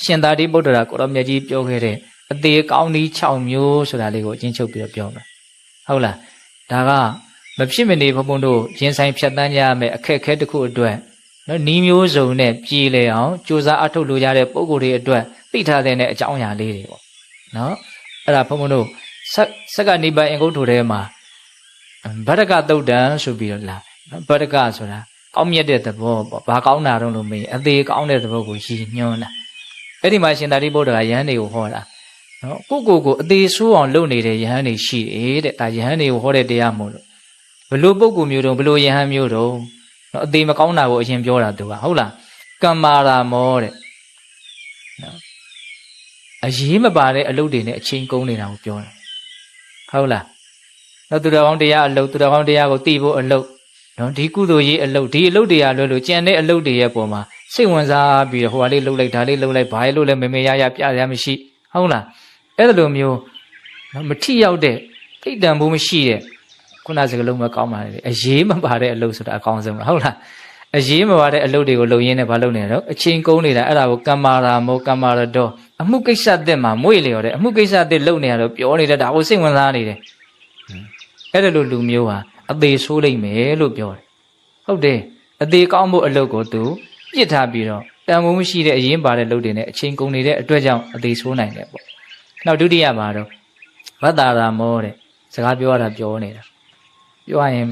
ရှင်သာတိဗုဒ္ဓရာကိုရောမြတ်ကြီးပြောခဲ့တဲ့အသေးကောင်းဒီ6မျိုးဆိုတာလေးကိုအချင်းချုပ်ပြီးတော့ပြောမယ်ဟုတ်လားဒါကမဖြစ်မနေဘုံဘုံတို့ရင်ဆိုင်ဖြတ်တန်းကြရမယ်အခက်အခဲတစ်ခုအတွက်နော်နီးမျိုးစုံနဲ့ပြည်လေအောင်စူးစမ်းအထုတ်လို့ရတဲ့ပုံကိုယ်တွေအတွက်သိထားတဲ့အကြောင်းအရာလေးတွေပေါ့နော်အဲ့ဒါဘုံဘုံတို့ဆက်စက္ကနေပါအင်္ဂုတ္ထုထဲမှာဗတ္တကသုတ်တံဆိုပြီးတော့လာနော်ဗတ္တကဆိုတာကောင်းမြတ်တဲ့သဘောပေါ့ဘာကောင်းတာတော့လို့မေးအသေးကောင်းတဲ့သဘောကိုရည်ညွှန်းတာ အဲ့ဒီမှာရှင်သာရိပုတ္တရာယဟန်တွေကိုဟောတာနော်ကိုကိုကိုအသေးဆိုးအောင်လုပ်နေတဲ့ယဟန်တွေရှိတယ်တဲ့ဒါယဟန်တွေကိုဟောတဲ့တရားမို့လို့ဘလို့ပုဂ္ဂိုလ်မျိုးတုံးဘလို့ယဟန်မျိုးတုံးနော်အသေးမကောင်းတာကိုအရင်ပြောတာသူကဟုတ်လားကမ္မာရာမောတဲ့နော်အရေးမပါတဲ့အလုပ်တွေနဲ့အချိန်ကုန်နေတာကိုပြောတယ်ဟုတ်လားနော်သူတော်ကောင်းတရားအလုပ်သူတော်ကောင်းတရားကိုသိဖို့အလုပ် နော်ဒီကုသိုလ်ရေးအလုပ်ဒီအလုပ်တွေကလွယ်လို့ကြံတဲ့အလုပ်တွေရဲ့ပုံမှာစိတ်ဝင်စားပြီးတော့ဟိုဟာလေးလှုပ်လိုက်ဒါလေးလှုပ်လိုက်ဘာလေးလှုပ်လဲမေမေရရပြရမရှိဟုတ်လားအဲ့လိုမျိုးနော်မထိရောက်တဲ့တိတ်တန်ဖို့မရှိတဲ့ခုနစကလုံးမကောင်းပါလေအရေးမပါတဲ့အလုပ်ဆိုတာအကောင်းဆုံးပဲဟုတ်လားအရေးမပါတဲ့အလုပ်တွေကိုလုပ်ရင်းနဲ့ဘာလုပ်နေတော့အချိန်ကုန်နေတာအဲ့ဒါကိုကမ္မာရာမောကမ္မာရတောအမှုကိစ္စတဲ့မှာမွေ့လျော်တဲ့အမှုကိစ္စတဲ့လုပ်နေရတော့ပြောနေတဲ့ဒါကိုစိတ်ဝင်စားနေတယ်အဲ့ဒါလိုလူမျိုးဟာ အသေးဆိုးလိမ့်မယ်လို့ပြောတယ်ဟုတ်တယ်အသေးကောင်းဖို့အလုပ်ကိုသူပြစ်ထားပြီးတော့တန်ဖိုးမရှိတဲ့အရင်ပါတဲ့လုပ်တွေနဲ့အချိန်ကုန်နေတဲ့အတွက်ကြောင့်အသေးဆိုးနိုင်တယ်ပေါ့နောက်ဒုတိယမှာတော့ဗတ္တာရာမောတဲ့စကားပြောရတာပြောနေတာပြောရရင်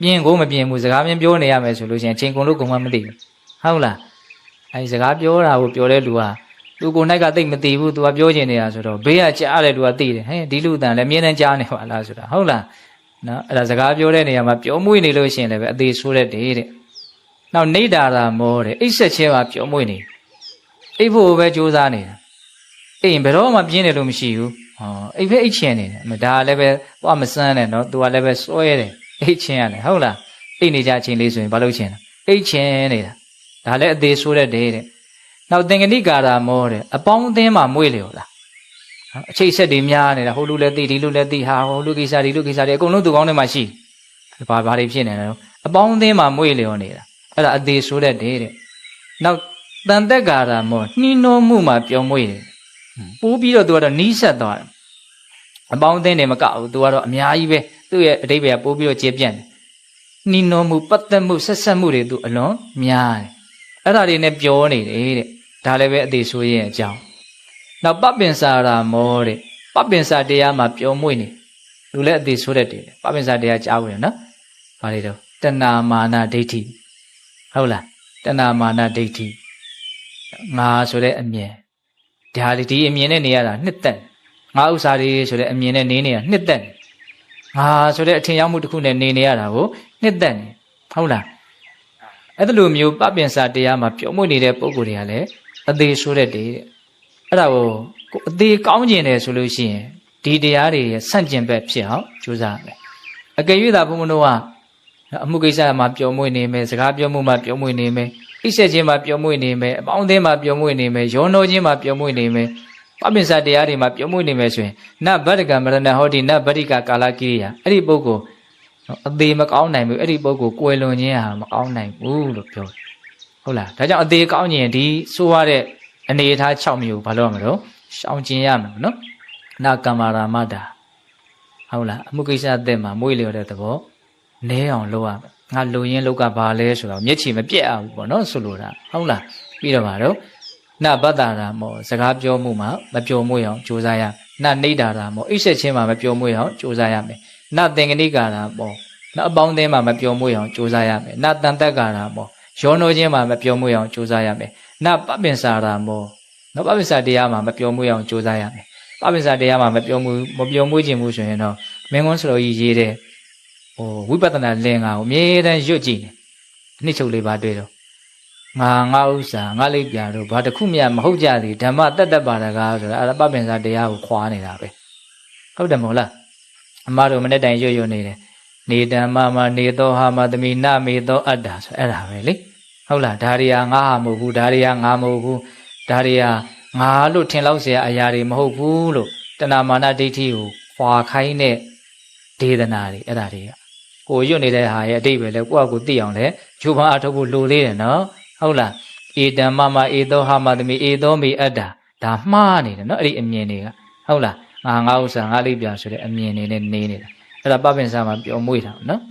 ပြင်းကိုမပြင်းဘူးစကားပြင်းပြောနေရမယ်ဆိုလို့ရှိရင်အချိန်ကုန်လို့ကုန်မှမသိဘူးဟုတ်လားအဲဒီစကားပြောတာကိုပြောတဲ့လူကသူကိုယ်၌ကသိမ့်မသိဘူးသူကပြောချင်နေတာဆိုတော့ဘေးကကြားတဲ့လူကသိတယ်ဟဲ့ဒီလူတန်လည်းမြင်းနဲ့ကြားနေပါလားဆိုတာဟုတ်လား နော်အဲ့ဒါစကားပြောတဲ့နေရာမှာပြောမွေ့နေလို့ရှိရင်လည်းပဲအသေးဆိုးတဲ့တဲ့တဲ့နောက်နေဒါရာမောတဲ့အိတ်ဆက်ချင်းမှာပြောမွေ့နေအိတ်ဖို့ပဲကြိုးစားနေတာအိမ်ဘယ်တော့မှပြင်းတယ်လို့မရှိဘူးဟောအိတ်ပဲအိတ်ချင်နေတယ်ဒါလည်းပဲဟောမစမ်းနဲ့နော်သူကလည်းပဲစွဲတယ်အိတ်ချင်ရတယ်ဟုတ်လားအိတ်နေကြအချိန်လေးဆိုရင်ဘာလို့ချင်လဲအိတ်ချင်နေတာဒါလည်းအသေးဆိုးတဲ့တဲ့တဲ့နောက်သင်္ကတိကာရာမောတဲ့အပေါင်းအသင်းမှာမွေ့လေရော လားအချိတ်ဆက်တွေများနေတာဟိုလူလည်းသိဒီလူလည်းသိဟာဟိုလူကိစ္စဒီလူကိစ္စတွေအကုန်လုံးသူကောင်းထဲမှာရှိဘာဘာတွေဖြစ်နေလဲအပေါင်းအသင်းမှာမွေ့လျော်နေတာအဲ့ဒါအသေးဆိုတဲ့တဲ့တဲ့နောက်တန်သက်ကာရာမောနှီးနှောမှုမှာပျော်မွေ့တယ်ပိုးပြီးတော့သူကတော့နီးဆက်သွားတယ်အပေါင်းအသင်းတွေမကဘူးသူကတော့အများကြီးပဲသူ့ရဲ့အတိတ်ပဲပိုးပြီးတော့ကျေပြန့်တယ်နှီးနှောမှုပတ်သက်မှုဆက်ဆက်မှုတွေသူအလွန်များတယ်အဲ့ဒါတွေနဲ့ပျော်နေတယ်တဲ့ဒါလည်းပဲအသေးဆိုရင်အကြောင်း နောက်ပပင်စာရာမောတဲ့ပပင်စာတရားမှာပျော်မွေ့နေလူလည်းအသေးဆိုတဲ့တည်းပပင်စာတရားကြားဝင်နော်ဘာတွေတော့တဏမာနာဒိဋ္ဌိဟုတ်လားတဏမာနာဒိဋ္ဌိငါဆိုတဲ့အမြင်ဒါဒီဒီအမြင်နဲ့နေရတာနှစ်သက်ငါဥစ္စာတွေဆိုတဲ့အမြင်နဲ့နေနေတာနှစ်သက်ငါဆိုတဲ့အထင်ရောက်မှုတစ်ခုနဲ့နေနေရတာကိုနှစ်သက်နေဟုတ်လားအဲ့လိုမျိုးပပင်စာတရားမှာပျော်မွေ့နေတဲ့ပုံကိုယ်တွေကလည်းအသေးဆိုတဲ့တည်းတဲ့ အဲ့ဒါကိုကိုအသေးကောင်းကျင်တယ်ဆိုလို့ရှိရင်ဒီတရားတွေရဲ့ဆန့်ကျင်ဘက်ဖြစ်အောင်ကြိုးစားရမယ်အကယ်၍သာဘုံဘုံတို့ကအမှုကိစ္စမှာပျော်မွေ့နေမယ်စကားပြောမှုမှာပျော်မွေ့နေမယ်အိပ်ဆက်ခြင်းမှာပျော်မွေ့နေမယ်အပေါင်းအသင်းမှာပျော်မွေ့နေမယ်ရောနှောခြင်းမှာပျော်မွေ့နေမယ်ပပင်စာတရားတွေမှာပျော်မွေ့နေမယ်ဆိုရင်နဗတ္တကမရဏဟောတိနဗတ္တိကကာလကိရိယာအဲ့ဒီပုဂ္ဂိုလ်အသေးမကောင်းနိုင်ဘူးအဲ့ဒီပုဂ္ဂိုလ်ကွယ်လွန်ခြင်းဟာမကောင်းနိုင်ဘူးလို့ပြောတယ်ဟုတ်လားဒါကြောင့်အသေးကောင်းခြင်းဒီဆိုရတဲ့ အနေအထား6မျိုးဘာလို့ရမလို့ရှောင်ကျင်ရမှာနော်နာကမ္မာရာမတာဟုတ်လားအမှုကိစ္စအသက်မှာမွေးလျော်တဲ့သဘောနဲအောင်လုပ်ရမယ်ငါလူရင်းလောက်ကဘာလဲဆိုတော့မျက်ခြေမပြက်အောင်ပေါ့နော်ဆိုလိုတာဟုတ်လားပြီးတော့ပါတော့နဘတ္တာရာမောစကားပြောမှုမှာမပြောမွေ့အောင်ကြိုးစားရနနေတ္တာရာမောအိပ်ဆက်ခြင်းမှာမပြောမွေ့အောင်ကြိုးစားရမယ်နသင်္ကနိကာရာမောနအပေါင်းအသင်းမှာမပြောမွေ့အောင်ကြိုးစားရမယ်နတန်တက်ကာရာမော ရောနှောခြင်းမှာမပြောမွေ့အောင်ကြိုးစားရမယ်နပပင်စာရာမောနော်ပပင်စာတရားမှာမပြောမွေ့အောင်ကြိုးစားရမယ်ပပင်စာတရားမှာမပြောမွေ့မပြောမွေ့ခြင်းမှုဆိုရင်တော့မင်းကွန်းစတော်ကြီးရေးတဲ့ဟိုဝိပဿနာလင်္ကာကိုအမြဲတမ်းရွတ်ကြည့်နေနှစ်ချုပ်လေးပါတွေ့တော့ငါငါဥစ္စာငါလိပ်ပြာတို့ဘာတစ်ခုမှမဟုတ်ကြသည်ဓမ္မတတ်တတ်ပါတကားဆိုတာအဲ့ဒါပပင်စာတရားကိုခွာနေတာပဲဟုတ်တယ်မဟုတ်လားအမတို့မနေ့တိုင်ရွတ်ရွတ်နေတယ်နေတံမမနေသောဟာမသမိနမေသောအတ္တာဆိုအဲ့ဒါပဲလေ ဟုတ်လားဒါရီယာငါဟာမဟုတ်ဘူးဒါရီယာငါမဟုတ်ဘူးဒါရီယာငါလို့ထင်လောက်เสียအရာတွေမဟုတ်ဘူးလို့တဏမာနဒိဋ္ဌိကိုခွာခိုင်းတဲ့ဒေသနာတွေအဲ့ဒါတွေကကိုရွတ်နေတဲ့ဟာရဲ့အတိတ်ပဲလေကိုယ့်အကူသိအောင်လေဂျိုးပန်းအထုတ်ဖို့လိုသေးတယ်နော်ဟုတ်လား ဧတံမမဧသောဟာမသမိဧသောမေအတ္တာဒါမှားနေတယ်နော်အဲ့ဒီအမြင်တွေကဟုတ်လားငါငါဥစ္စာငါလိပ်ပြဆိုတဲ့အမြင်တွေနဲ့နေနေတာအဲ့ဒါပပင်စာမှာပြောမွေးတာနော်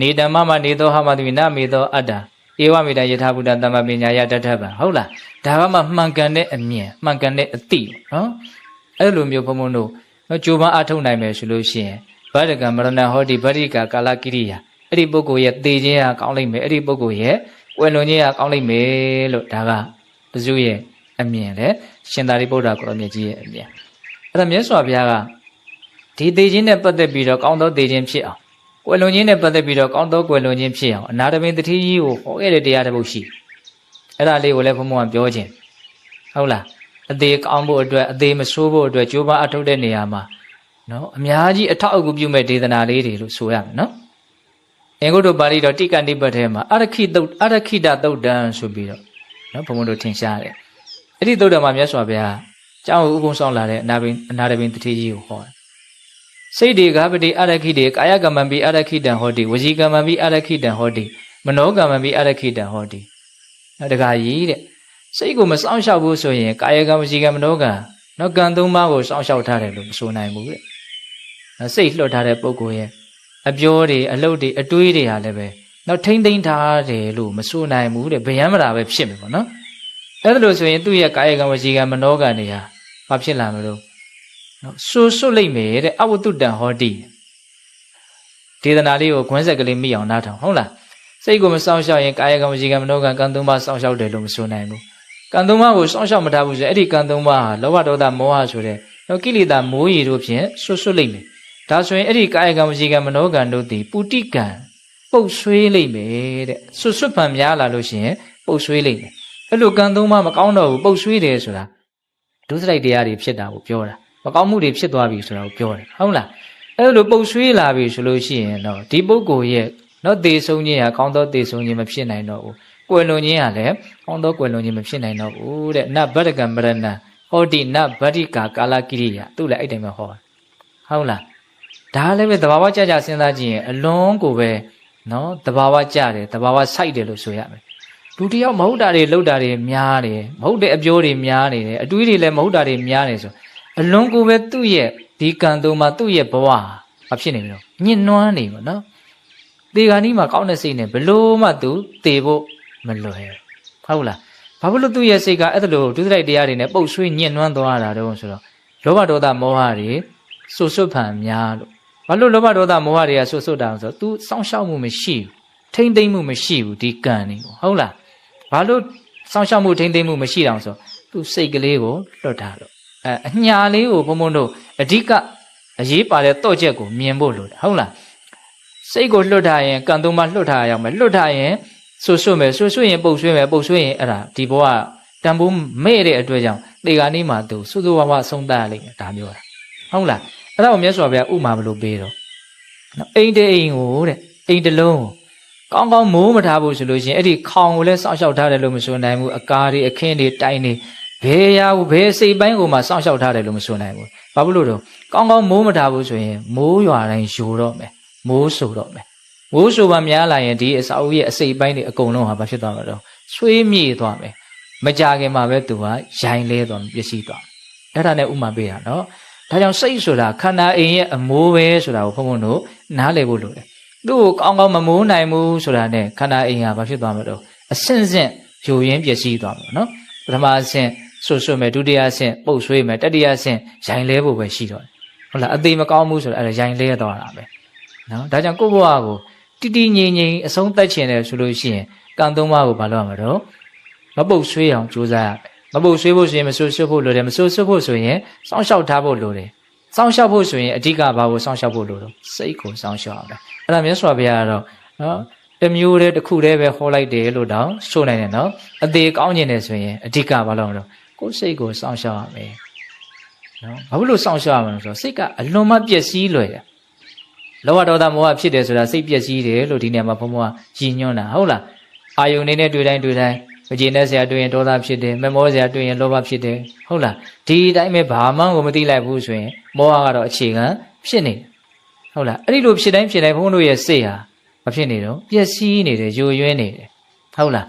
နေတံမမနေသောဟာမသမိနမေသောအတ္တာ ဧဝမေတ္တယထာဘုဒ္ဓတမ္မပညာယတထဗံဟုတ်လားဒါကမှမှန်ကန်တဲ့အမြင်မှန်ကန်တဲ့အသိနော်အဲ့လိုမျိုးဘုံဘုံတို့နော်ကြိုးပမ်းအထုတ်နိုင်မယ်ဆိုလို့ရှိရင်ဗဒကမရဏဟောတိဗရိကာကာလကိရိယာအဲ့ဒီပုဂ္ဂိုလ်ရဲ့သေခြင်းဟာကောင်းလိမ့်မယ်အဲ့ဒီပုဂ္ဂိုလ်ရဲ့ဝယ်လွန်ခြင်းဟာကောင်းလိမ့်မယ်လို့ဒါကတစုရဲ့အမြင်လေရှင်သာရိပုတ္တရာကိုရောမြတ်ကြီးရဲ့အမြင်အဲ့ဒါမြတ်စွာဘုရားကဒီသေခြင်းနဲ့ပတ်သက်ပြီးတော့ကောင်းသောသေခြင်းဖြစ်အောင် ကွယ်လွန်ခြင်းနဲ့ပတ်သက်ပြီးတော့ကောင်းသောကွယ်လွန်ခြင်းဖြစ်အောင်အနာတမင်တတိကြီးကိုဟောခဲ့တဲ့တရားတစ်ပုဒ်ရှိအဲ့ဒါလေးကိုလည်းဘုံဘုံကပြောခြင်းဟုတ်လားအသေးကောင်းဖို့အတွက်အသေးမဆိုးဖို့အတွက်ကြိုးပမ်းအထုတ်တဲ့နေရာမှာနော်အများကြီးအထောက်အကူပြုမဲ့ဒေသနာလေးတွေလို့ဆိုရမယ်နော်အင်္ဂုတ္တပါဠိတော်တိကနိပတ်ထဲမှာအရခိတုတ်အရခိတတုတ်တံဆိုပြီးတော့နော်ဘုံဘုံတို့ထင်ရှားတယ်အဲ့ဒီတုတ်တံမှာမြတ်စွာဘုရားကျောင်းဥပုံဆောင်လာတဲ့အနာဘိအနာတဘိတတိကြီးကိုဟောတယ် စိတ်တွေကပတိအရခိတေကာယကမ္မံပိအရခိတံဟောတိဝစီကမ္မံပိအရခိတံဟောတိမနောကမ္မံပိအရခိတံဟောတိအဲတခါကြီးတဲ့စိတ်ကိုမစောင့်ရှောက်ဘူးဆိုရင်ကာယကံဝစီကံမနောကံနော်ကံသုံးပါးကိုစောင့်ရှောက်ထားတယ်လို့မဆိုနိုင်ဘူးတဲ့နော်စိတ်လွတ်ထားတဲ့ပုဂ္ဂိုလ်ရဲ့အပြောတွေအလုပ်တွေအတွေးတွေဟာလည်းပဲနော်ထိမ့်သိမ့်ထားတယ်လို့မဆိုနိုင်ဘူးတဲ့ဗျံမတာပဲဖြစ်မယ်ပေါ့နော်အဲ့ဒါလို့ဆိုရင်သူ့ရဲ့ကာယကံဝစီကံမနောကံတွေဟာဘာဖြစ်လာမလို့ နော်ဆူဆွတ်လိုက်မယ်တဲ့အဝတ္တတံဟောတိဒေသနာလေးကိုခွန်းဆက်ကလေးမိအောင်နားထောင်ဟုတ်လားစိတ်ကိုမစောင့်ရှောက်ရင်ကာယကံဝစီကံမနောကံကံသုံးပါးစောင့်ရှောက်တယ်လို့မဆိုနိုင်ဘူးကံသုံးပါးကိုစောင့်ရှောက်မထားဘူးဆိုရင်အဲ့ဒီကံသုံးပါးဟာလောဘဒေါသမောဟဆိုတဲ့တော့ကိလေသာမိုးရီတို့ဖြင့်ဆွတ်ဆွတ်လိုက်မယ်ဒါဆိုရင်အဲ့ဒီကာယကံဝစီကံမနောကံတို့သည်ပုတိကံပုတ်ဆွေးလိုက်မယ်တဲ့ဆွတ်ဆွတ်ပံများလာလို့ရှိရင်ပုတ်ဆွေးလိုက်မယ်အဲ့လိုကံသုံးပါးမကောင်းတော့ဘူးပုတ်ဆွေးတယ်ဆိုတာဒုစရိုက်တရားတွေဖြစ်တာကိုပြောတာ မကောင်းမှုတွေဖြစ်သွားပြီဆိုတာကိုပြောတယ်ဟုတ်လားအဲ့လိုပုတ်ဆွေးလာပြီဆိုလို့ရှိရင်တော့ဒီပုဂ္ဂိုလ်ရဲ့နော်သေဆုံးခြင်းဟာကောင်းသောသေဆုံးခြင်းမဖြစ်နိုင်တော့ဘူးကွယ်လွန်ခြင်းဟာလည်းကောင်းသောကွယ်လွန်ခြင်းမဖြစ်နိုင်တော့ဘူးတဲ့နဗတ္တကမရဏဟောတိနဗတ္တိကာကာလကိရိယာသူ့လည်းအဲ့တိုင်းပဲဟောဟုတ်လားဒါလည်းပဲတဘာဝကြကြစဉ်းစားကြည့်ရင်အလွန်ကိုပဲနော်တဘာဝကြတယ်တဘာဝစိုက်တယ်လို့ဆိုရမယ်လူတယောက်မဟုတ်တာတွေလှုပ်တာတွေများတယ်မဟုတ်တဲ့အပြောတွေများနေတယ်အတွေးတွေလည်းမဟုတ်တာတွေများနေဆို အလွန်ကိုပဲသူ့ရဲ့ဒီကံတုံးမှာသူ့ရဲ့ဘဝဘာဖြစ်နေပြီတော့ညှဉ်းနှွမ်းနေပါနော်တေဂာနီးမှာကောင်းတဲ့စိတ်နဲ့ဘလို့မှသူတေဖို့မလွယ်ဟုတ်လားဘာဖြစ်လို့သူ့ရဲ့စိတ်ကအဲ့ဒါလိုဒုစရိုက်တရားတွေနဲ့ပုတ်ဆွေးညှဉ်းနှွမ်းသွားတာတော့ဆိုတော့လောဘဒေါသမောဟတွေစွတ်စွတ်ဖန်များလို့ဘာလို့လောဘဒေါသမောဟတွေကစွတ်စွတ်တာဆိုတော့ तू စောင့်ရှောက်မှုမရှိဘူးထိမ့်သိမ့်မှုမရှိဘူးဒီကံနေဟုတ်လားဘာလို့စောင့်ရှောက်မှုထိမ့်သိမ့်မှုမရှိတောင်ဆို तू စိတ်ကလေးကိုလွတ်ထားလို့ အဲအညာလေးကိုဘုံဘုံတို့အဓိကအရေးပါတဲ့တော့ချက်ကိုမြင်ဖို့လိုတယ်ဟုတ်လားစိတ်ကိုလွတ်ထားရင်ကံသုံးပါလွတ်ထားရအောင်မယ်လွတ်ထားရင်ဆွဆွမယ်ဆွဆွရင်ပုတ်ဆွေးမယ်ပုတ်ဆွေးရင်အဲ့ဒါဒီဘောကတန်ဖိုးမဲ့တဲ့အတွက်ကြောင့်တေဂာနီးမှာသူစွစွဝါဝအဆုံးသတ်ရလိမ့်မယ်ဒါမျိုးတာဟုတ်လားအဲ့ဒါကိုမြတ်စွာဘုရားဥမာမလို့ပေးတော့နော်အိမ်တအိမ်ကိုတဲ့အိမ်တလုံးကောင်းကောင်းမိုးမထားဘူးဆိုလို့ရှိရင်အဲ့ဒီခေါင်ကိုလည်းစောင့်ရှောက်ထားတယ်လို့မဆိုနိုင်ဘူးအကာတွေအခင်းတွေတိုင်တွေ ဘယ်ရာဘယ်စိတ်ပိုင်းကိုမှစောင့်ရှောက်ထားတယ်လို့မဆိုနိုင်ဘူးဘာဖြစ်လို့တော့ကောင်းကောင်းမိုးမထားဘူးဆိုရင်မိုးရွာတိုင်းယိုတော့မယ်မိုးဆူတော့မယ်မိုးဆူပါများလာရင်ဒီအစာအုပ်ရဲ့အစိတ်ပိုင်းတွေအကုန်လုံးဟာဘာဖြစ်သွားမှာတော့ဆွေးမြေ့သွားမယ်မကြခင်မှာပဲသူကရိုင်လဲသွားပျက်စီးသွားအဲ့ဒါနဲ့ဥမာပေးတာနော်ဒါကြောင့်စိတ်ဆိုတာခန္ဓာအိမ်ရဲ့အမိုးပဲဆိုတာကိုဘုံဘုံတို့နားလည်ဖို့လိုတယ်သူ့ကိုကောင်းကောင်းမမိုးနိုင်ဘူးဆိုတာနဲ့ခန္ဓာအိမ်ဟာဘာဖြစ်သွားမှာတော့အဆင့်ဆင့်ယိုရင်းပျက်စီးသွားမှာနော်ပထမအဆင့် ဆွဆွမယ်ဒုတိယအဆင့်ပုတ်ဆွေးမယ်တတိယအဆင့်ရိုင်လဲဖို့ပဲရှိတော့တယ်ဟုတ်လားအသေးမကောင်းဘူးဆိုတော့အဲ့ဒါရိုင်လဲသွားတာပဲနော်ဒါကြောင့်ကိုယ့်ဘဝကိုတိတိငြိမ်ငြိမ်အဆုံးသတ်ချင်တယ်ဆိုလို့ရှိရင်ကံသုံးပါးကိုဘာလုပ်ရမှာတော့မပုတ်ဆွေးအောင်ကြိုးစားရမယ်မပုတ်ဆွေးဖို့ဆိုရင်မဆွဆွဖို့လိုတယ်မဆွဆွဖို့ဆိုရင်စောင့်ရှောက်ထားဖို့လိုတယ်စောင့်ရှောက်ဖို့ဆိုရင်အဓိကဘာကိုစောင့်ရှောက်ဖို့လိုတော့စိတ်ကိုစောင့်ရှောက်အောင်အဲ့ဒါမြတ်စွာဘုရားကတော့နော်တမျိုးတည်းတစ်ခုတည်းပဲဟောလိုက်တယ်လို့တောင်ဆိုနိုင်တယ်နော်အသေးကောင်းကျင်တယ်ဆိုရင်အဓိကဘာလို့လဲ ကိုယ်စိတ်ကိုစောင့်ရှောက်ရမယ်နော်ဘာလို့စောင့်ရှောက်ရမလဲဆိုတော့စိတ်ကအလွန်မှပျက်စီးလွယ်တယ်လောဘဒေါသမောဟဖြစ်တယ်ဆိုတာစိတ်ပျက်စီးတယ်လို့ဒီနေရာမှာဘုံဘုံကရည်ညွှန်းတာဟုတ်လားအာယုန်နေနဲ့တွေ့တိုင်းတွေ့တိုင်းမကျေနပ်စရာတွေ့ရင်ဒေါသဖြစ်တယ်မမောစရာတွေ့ရင်လောဘဖြစ်တယ်ဟုတ်လားဒီအတိုင်းပဲဘာမှကိုမသိလိုက်ဘူးဆိုရင်မောဟကတော့အခြေခံဖြစ်နေတယ်ဟုတ်လားအဲ့ဒီလိုဖြစ်တိုင်းဖြစ်တိုင်းဘုန်းတို့ရဲ့စိတ်ဟာမဖြစ်နေတော့ပျက်စီးနေတယ်ယိုယွင်းနေတယ်ဟုတ်လား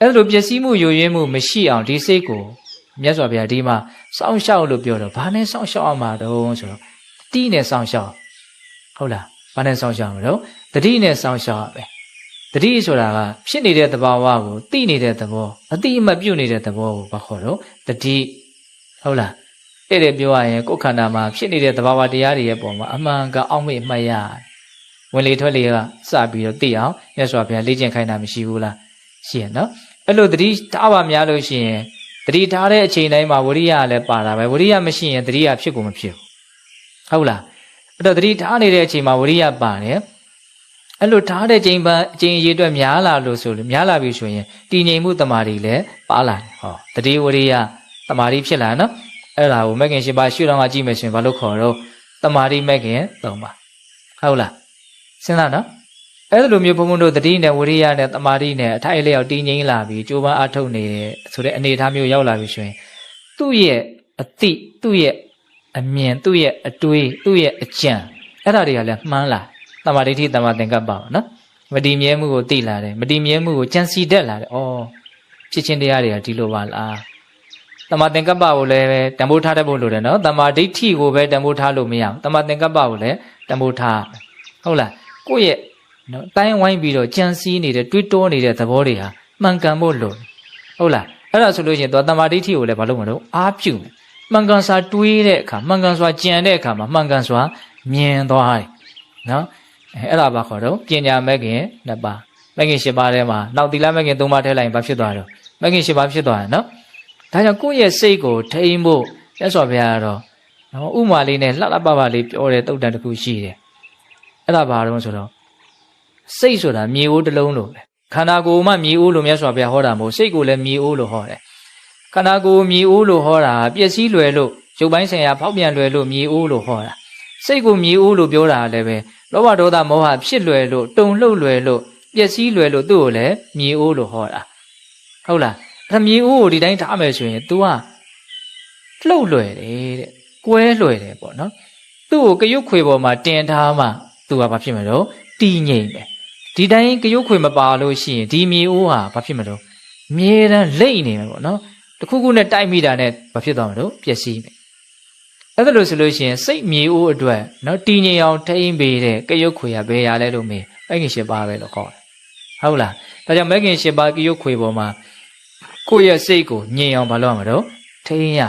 အဲ့လိုပျက်စီးမှုယိုယွင်းမှုမရှိအောင်ဒီစိတ်ကို မြတ်စွာဘုရားဒီမှာစောင့်ရှောက်လို့ပြောတော့ဘာနဲ့စောင့်ရှောက်အောင်မှာတုံးဆိုတော့တတိနဲ့စောင့်ရှောက်ဟုတ်လားဘာနဲ့စောင့်ရှောက်မှာတော့တတိနဲ့စောင့်ရှောက်ရမယ်တတိဆိုတာကဖြစ်နေတဲ့သဘာဝကိုသိနေတဲ့သဘောအတိအမှတ်ပြုနေတဲ့သဘောကိုဘာခေါ်တော့တတိဟုတ်လားအဲ့ဒါပြောရရင်ကိုယ်ခန္ဓာမှာဖြစ်နေတဲ့သဘာဝတရားတွေရဲ့ပုံမှာအမှန်ကအောက်မေ့မှတ်ရတယ်ဝင်လေထွက်လေကစပြီးတော့သိအောင်မြတ်စွာဘုရားလေ့ကျင့်ခိုင်းတာမရှိဘူးလားရှိရနော်အဲ့လိုတတိထားပါများလို့ရှိရင် တတိထားတဲ့အချိန်တိုင်းမှာဝရိယကလည်းပါတာပဲဝရိယမရှိရင်တတိယဖြစ်ကုန်မဖြစ်ဘူးဟုတ်လားအဲ့တော့တတိထားနေတဲ့အချိန်မှာဝရိယပါတယ်အဲ့လိုထားတဲ့ချိန်ပန်အချိန်အရေးအတွက်များလာလို့ဆိုလို့များလာပြီဆိုရင်တည်ငြိမ်မှုတမာတွေလည်းပါလာတယ်ဟောတတိဝရိယတမာတွေဖြစ်လာနော်အဲ့ဒါကိုမဂ်ခင်ရှင်ပါရှုတော်ကကြည့်မယ်ဆိုရင်ဘာလို့ခေါ်တော့တမာတွေမဂ်ခင်သုံးပါဟုတ်လားစဉ်းစားနော် အဲ့လိုမျိုးဘုံဘုံတို့တတိနဲ့ဝရိယနဲ့တမာတိနဲ့အထိုက်အလျောက်တည်ငြိမ်လာပြီးကြိုးပမ်းအထုတ်နေတဲ့ဆိုတဲ့အနေအထားမျိုးရောက်လာပြီဆိုရင်သူ့ရဲ့အတိသူ့ရဲ့အမြင်သူ့ရဲ့အတွေးသူ့ရဲ့အကြံအဲ့ဒါတွေကလည်းမှန်းလာတမာတိဋ္ဌိတမာသင်္ကပ္ပပါနော်မတည်မြဲမှုကိုသိလာတယ်မတည်မြဲမှုကိုကြံစီတတ်လာတယ်ဩဖြစ်ချင်းတရားတွေကဒီလိုပါလားတမာသင်္ကပ္ပကိုလည်းပဲတံပိုးထားတတ်ဖို့လိုတယ်နော်တမာဒိဋ္ဌိကိုပဲတံပိုးထားလို့မရဘူးတမာသင်္ကပ္ပကိုလည်းတံပိုးထားဟုတ်လားကိုယ့်ရဲ့ နော်တိုင်းဝိုင်းပြီးတော့ကြံစည်နေတဲ့တွေးတောနေတဲ့သဘောတွေဟာမှန်ကန်ဖို့လိုတယ်ဟုတ်လားအဲ့ဒါဆိုလို့ရှိရင်တော့တမာဒိဋ္ဌိကိုလည်းမလုပ်မလို့အားပြုမယ်မှန်ကန်စွာတွေးတဲ့အခါမှန်ကန်စွာကြံတဲ့အခါမှာမှန်ကန်စွာမြင်သွားတယ်နော်အဲအဲ့ဒါဘာခေါ်တော့ပညာမဲ့ခင်နှစ်ပါးမဲ့ခင်၈ပါးထဲမှာနောက်သီလမဲ့ခင်၃ပါးထဲလိုက်ရင်ဘာဖြစ်သွားတော့မဲ့ခင်၈ပါးဖြစ်သွားတယ်နော်ဒါကြောင့်ကိုယ့်ရဲ့စိတ်ကိုထိန်းဖို့ရသော်ဘုရားကတော့နော်ဥမာလေးနဲ့လှလှပပလေးပြောတဲ့တုတ်တန်တစ်ခုရှိတယ်အဲ့ဒါဘာတော့ဆိုတော့ စိတ်ဆိုတာမြေအိုးတစ်လုံးလိုပဲခန္ဓာကိုယ်မှမြေအိုးလိုမြတ်စွာဘုရားဟောတာမဟုတ်စိတ်ကိုလည်းမြေအိုးလိုဟောတယ်ခန္ဓာကိုယ်မြေအိုးလိုဟောတာပျက်စီးလွယ်လို့ရုပ်ပိုင်းဆိုင်ရာဖောက်ပြန်လွယ်လို့မြေအိုးလိုဟောတာစိတ်ကိုမြေအိုးလိုပြောတာလည်းပဲလောဘဒေါသမောဟဖြစ်လွယ်လို့တုန်လှုပ်လွယ်လို့ပျက်စီးလွယ်လို့သူ့ကိုလည်းမြေအိုးလိုဟောတာဟုတ်လားအဲ့ဒါမြေအိုးကိုဒီတိုင်းထားမယ်ဆိုရင် तू ကလှုပ်လွယ်တယ်တဲ့ကွဲလွယ်တယ်ပေါ့နော်သူ့ကိုကရုတ်ခွေပေါ်မှာတင်ထားမှ तू ကဘာဖြစ်မလို့တည်ငြိမ်တယ် ဒီတိုင်းကရုတ်ခွေမပါလို့ရှိရင်ဒီမြေအိုးဟာဘာဖြစ်မလို့မြေတမ်းလိမ့်နေမယ်ပေါ့နော်တခုခုနဲ့တိုက်မိတာနဲ့ဘာဖြစ်သွားမလို့ပျက်စီးမယ်အဲ့ဒါလို့ဆိုလို့ရှိရင်စိတ်မြေအိုးအတွက်နော်တည်ငြိမ်အောင်ထိမ့်ပေးတဲ့ကရုတ်ခွေရဘယ်ရလဲလို့မေးအဲ့ခင်ရှင်ပါပဲလို့ခေါ်တယ်ဟုတ်လားဒါကြောင့်မဂ်ခင်ရှင်ပါကရုတ်ခွေပေါ်မှာကိုယ့်ရဲ့စိတ်ကိုငြိမ်အောင်မလုပ်ရမလို့ထိန်းရ